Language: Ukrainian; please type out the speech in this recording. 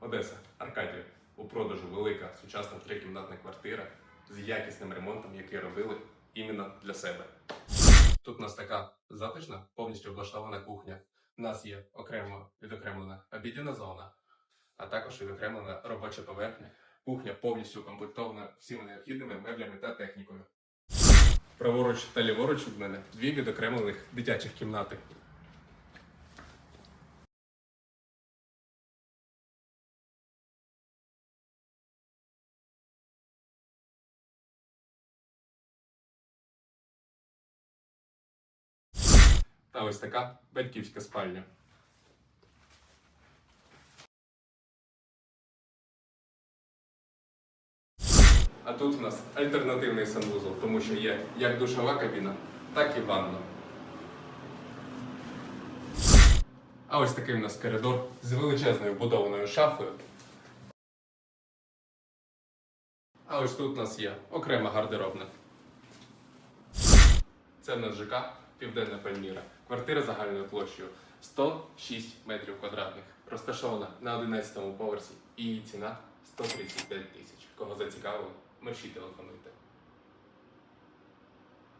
Одеса, Аркадія. У продажу велика сучасна трикімнатна квартира з якісним ремонтом, який робили іменно для себе. Тут у нас така затишна, повністю облаштована кухня. У нас є окремо відокремлена обідня зона, а також відокремлена робоча поверхня. Кухня повністю укомплектована всіма необхідними меблями та технікою. Праворуч та ліворуч від мене дві відокремлених дитячих кімнати. Та ось така батьківська спальня. А тут у нас альтернативний санвузол, тому що є як душова кабіна, так і ванна. А ось такий у нас коридор з величезною вбудованою шафою. А ось тут у нас є окрема гардеробна. Це в нас ЖК Південна Пальміра. Квартира загальною площею 106 метрів квадратних. Розташована на 11 поверсі і її ціна 135 тисяч. Кого зацікавило, мерщій телефонуйте.